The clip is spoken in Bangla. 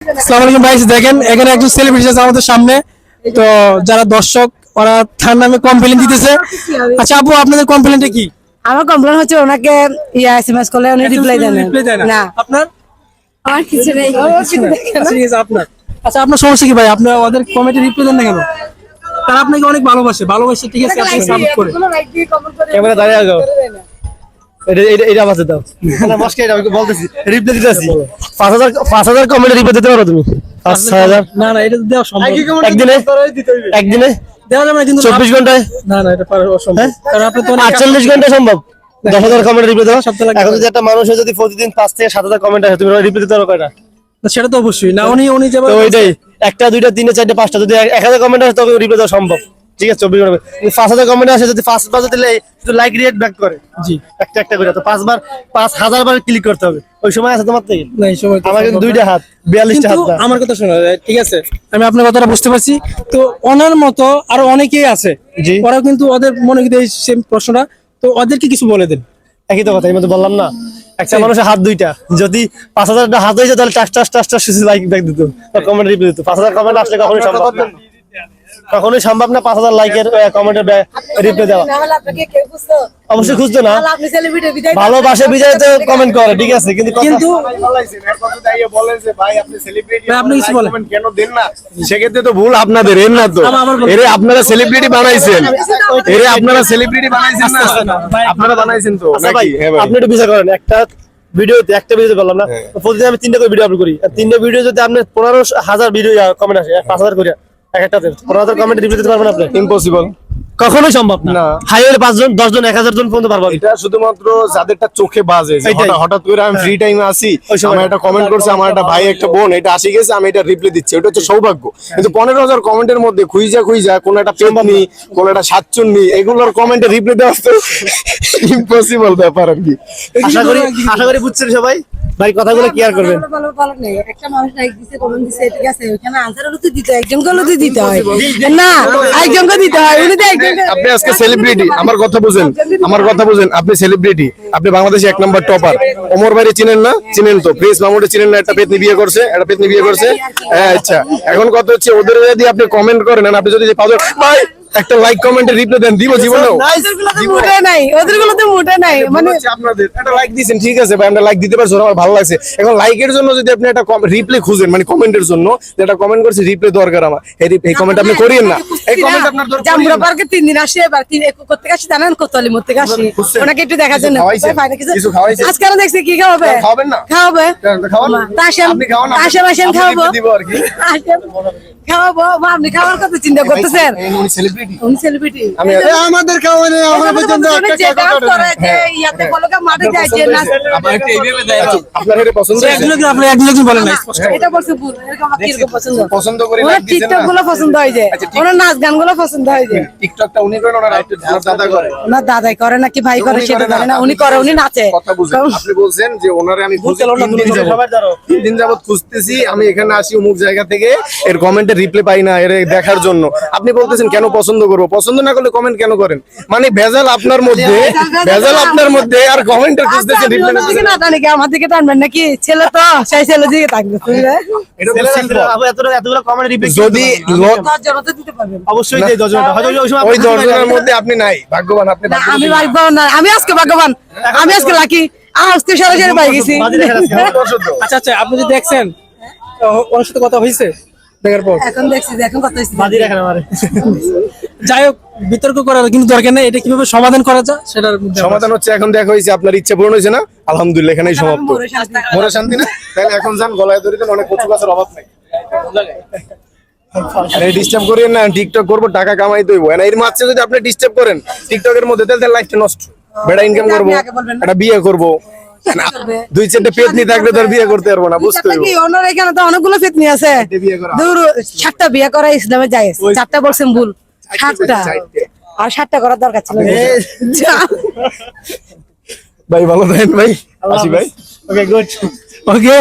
আসসালামু আলাইকুম ভাই দেখেন এখানে একজন সেলিব্রিটি আছে আমাদের সামনে। তো যারা দর্শক ওরা তার নামে কমপ্লেন দিতেছে। আচ্ছা আপু আপনাদের কমপ্লেনটা কি? আমার কমপ্লেন হচ্ছে ওনাকে ইয়া এসএমএস করলে উনি রিপ্লাই দেন না। আপনার? আমার কিছু নেই। আচ্ছা, ঠিক আছে আপনার। আচ্ছা আপনার সমস্যা কি ভাই? আপনি ওদের কমেন্টে রিপ্লাই দেন না কেন? তারা আপনাকে অনেক ভালোবাসে। ভালোবাসে ঠিক আছে আপনি সাপোর্ট করে। ক্যামেরা দাঁড়িয়ে আছো এটা এটা এটা বাজে দাও। না এটা আমি বলতেছি রিপ্লাই দিতে পাঁচ হাজার পাঁচ হাজার কমেন্ট রিপ্লাই দিতে পারো তুমি? পাঁচ হাজার না না এটা দেওয়া সম্ভব। একদিনে? একদিনে? দেওয়া যাবে না কিন্তু চব্বিশ ঘন্টায়? না না এটা পারা অসম্ভব। কারণ আপনি তো অনেক আটচল্লিশ ঘন্টায় সম্ভব। দশ হাজার কমেন্ট রিপ্লাই দেওয়া। এখন যদি একটা মানুষের যদি প্রতিদিন পাঁচ থেকে সাত হাজার কমেন্ট আসে তুমি রিপ্লাই দিতে পারো কয়টা? না, সেটা তো অবশ্যই। না উনি উনি ওইটাই। একটা দুইটা তিনটা চারটে পাঁচটা যদি এক- এক হাজার কমেন্ট আসে তবে রিপ্লাই দেওয়া সম্ভব। ঠিক আছে চব্বিশ ঘণ্টা পাঁচ হাজার কমেন্ট আসে যদি পাঁচ বাজে দিলে শুধু লাইক রিয়েক্ট ব্যাক করে। জি। একটা একটা করে। তো পাঁচবার পাঁচ হাজার বার ক্লিক করতে হবে। ওই সময় আছে তোমার থেকে? না এই সময় আমার কিন্তু দুইটা হাত বিয়াল্লিশটা হাত আমার কথা শোনো ঠিক আছে আমি আপনার কথাটা বুঝতে পারছি। তো ওনার মতো আরও অনেকেই আছে। জি। ওরা কিন্তু ওদের মনে কিন্তু এই সেম প্রশ্নটা। তো ওদেরকে কিছু বলে দেন। একই তো কথা আমি তো বললাম না। একটা মানুষের হাত দুইটা। যদি পাঁচ হাজারটা হাত হয়েছে তাহলে টাস টাস টাস টাস লাইক ব্যাক দিত। কমেন্ট রিপ্লাই দিত। পাঁচ হাজার কমেন্ট আসলে কখনোই সম্ভব কখনোই সম্ভব না পাঁচ হাজার লাইকের কমেন্টের রিপ্লাই দেওয়া। আপনাকে কেউ বুঝতো অবশ্যই খুঁজতো না। আপনি ভালোবাসে বিজয় তো কমেন্ট করে ঠিক আছে কিন্তু কিন্তু ভাই আপনি সেলিব্রিটি ভাই, আপনি কিছু বলেন। কেন দেন না? সেক্ষেত্রে তো ভুল আপনাদের এর না তো। আমার- আমার বলতে- এরে আপনারা সেলিব্রিটি বানাইছেন। এরে আপনারা সেলিব্রিটি বানাইছেন না। আপনারা বানাইছেন তো আচ্ছা ভাই নাকি? হ্যাঁ আপনি একটু বিচার করেন। একটা ভিডিওতে একটা বললাম না। প্রতিদিন আমি তিনটা করে ভিডিও আপলোড করি। তিনটা ভিডিও যদি আপনি পনেরো হাজার ভিডিও কমেন্ট আসে পাঁচ হাজার করে। এক একটাতে পনেরো কমেন্ট রিপ্লাই দিতে পারবেন আপনি। ইম্পসিবল কখনোই সম্ভব না। না। পাঁচজন দশজন এক হাজার জন পর্যন্ত পারব। এটা শুধুমাত্র যাদেরটা চোখে বাজে হঠাৎ- হঠাৎ করে আমি ফ্রি টাইমে আসি আমার একটা কমেন্ট করছে আমার একটা ভাই একটা বোন এটা আসি গেছে আমি এটা রিপ্লাই দিচ্ছি। এটা হচ্ছে সৌভাগ্য। কিন্তু পনেরো হাজার কমেন্টের মধ্যে খুঁজা খুঁজা কোন একটা পেতনি কোন একটা সাতচুন্নি এগুলোর কমেন্টে রিপ্লাই দেওয়া ইম্পসিবল ব্যাপার আর কি। আশা করি আশা করি বুঝছেন সবাই। ভাই কথাগুলো কেয়ার করবেন। ভালো ভালো ভালো নেই একটা মানুষ লাইক দিছে কমেন্ট দিছে ঠিক আছে? ওখানে আনসার হলো তো দিতে হয়, হলো তো দিতে হয়। না একজনকে দিতে হয় উনি তো একজনকে আপনি আজকে সেলিব্রিটি আমার কথা বুঝেন আমার কথা বুঝেন আপনি সেলিব্রিটি আপনি বাংলাদেশে এক নম্বর টপার ওমর চিনেন না? চিনেন তো। প্রিন্স মামুডে চিনেন না? একটা পেতনি বিয়ে করছে একটা পেতনি বিয়ে করছে। হ্যাঁ আচ্ছা। এখন কথা হচ্ছে ওদের যদি আপনি কমেন্ট করেন আপনি যদি পাঁচ ভাই একটা লাইক কমেন্টে রিপ্লাই দেন দিব জীবনেও মুটে নাই ওদের গুলোতে মুটে নাই মানে হচ্ছে আপনাদের। একটা লাইক দিয়েছেন ঠিক আছে ভাই আমরা লাইক দিতে পারছি আমার ভালো লাগছে। এখন লাইকের জন্য যদি আপনি একটা রিপ্লাই খুঁজেন মানে কমেন্টের জন্য যেটা কমেন্ট করছে রিপ্লাই দরকার আমার। এই এই কমেন্ট আপনি করিয়েন না এই কমেন্ট আপনার দরকার পার্কে তিন দিন আসি এবার করতে আসি? জানেন? কোতলি মরতে আসি। ওনাকে একটু দেখা জন্য। খাওয়াইছেন? আজকে আর দেখছি কি খাওয়াবে। খাওয়াবেন না? খাওয়াবে। খাওয়ান তাসেম আপনি খাওয়ান তাসেম আসেন খাওয়াবো। দিব আর কি। আসেন, খাওয়াবো। আপনি খাওয়ার কথা চিন্তা করতেছেন। উনি সেলিব্রিটি উনি সেলিব্রিটি আমি আমাদের খাওয়ানে আমরা ইয়াতে বলো মাঠে যায় যে নাচ আপনার এটা পছন্দ আপনি একজন একজন বলেন না এটা বলছে ভুল। এরকম পছন্দ? পছন্দ করে ওনার like দিছেন টিকটকগুলো পছন্দ হয় যে ওনার নাচ গানগুলো পছন্দ হয় যে। টিকটকটা উনি করেন ওনার দাদা করে। ওনার দাদাই করে নাকি ভাই করে সেটা জানে না উনি করে উনি নাচে। কথা বুঝেন। আপনি বলছেন যে ওনারে আমি তিন দিন যাবত- সবার ধরো। তিন দিন যাবত খুঁজতেছি আমি এখানে আসি অমুক জায়গা থেকে এর কমেন্টে রিপ্লাই পাই না এর দেখার জন্য। আপনি বলতেছেন কেন পছন্দ করব? পছন্দ না করলে কমেন্ট কেন করেন? মানে ভেজাল আপনার মধ্যে ভেজাল আপনার মধ্যে আর কমেন্টে আচ্ছা, খুঁজতেছেন রিপ্লাই না। টানে কি? আমার দিকে টানবেন নাকি? ছেলে তো সেই ছেলে দিকে থাকবে যদি অবশ্যই যে। হয়তো ওই সময় ওই আপনি মধ্যে আপনি নাই ভাগ্যবান আপনি আমি। ভাগ্যবান না আমি আজকে ভাগ্যবান আমি আজকে লাকি আজকে সরাসরি পাই গেছি। আচ্ছা আচ্ছা আপনি যে দেখছেন তো ওনার সাথে কথা হয়েছে দেখার পর এখন দেখছি এখন হয়েছে বাজি রাখেন আমারে। যাই হোক বিতর্ক করার কিন্তু দরকার নেই এটা কীভাবে সমাধান করা যায় সেটার সমাধান হচ্ছে এখন দেখা হয়েছে আপনার ইচ্ছা পূরণ হয়েছে না আলহামদুলিল্লাহ এখানেই সমাপ্ত মরে শান্তি। শান্তি না তাহলে এখন যান গলায় ধরে দেন অনেক কচু গাছের অভাব নাই আরে ডিস্টার্ব করেন না টিকটক করব টাকা কামাই দইবো। না এর মাঝে যদি আপনি ডিস্টার্ব করেন টিকটকের মধ্যে তাহলে লাইফটা নষ্ট। বেড়া ইনকাম করব। একটা বিয়ে করব। দুই চারটে পেতনি থাকলে তোর বিয়ে করতে পারব না বুঝতে ওনার এখানে তো অনেকগুলো ফিতনি আছে। দূর সাতটা বিয়ে করা ইসলামে যায়। চারটা বলছেন ভুল। সাতটা। আর সাতটা করার দরকার ছিল। ভাই ভালো থাকেন ভাই। আসি ভাই। Okay, good. ওকে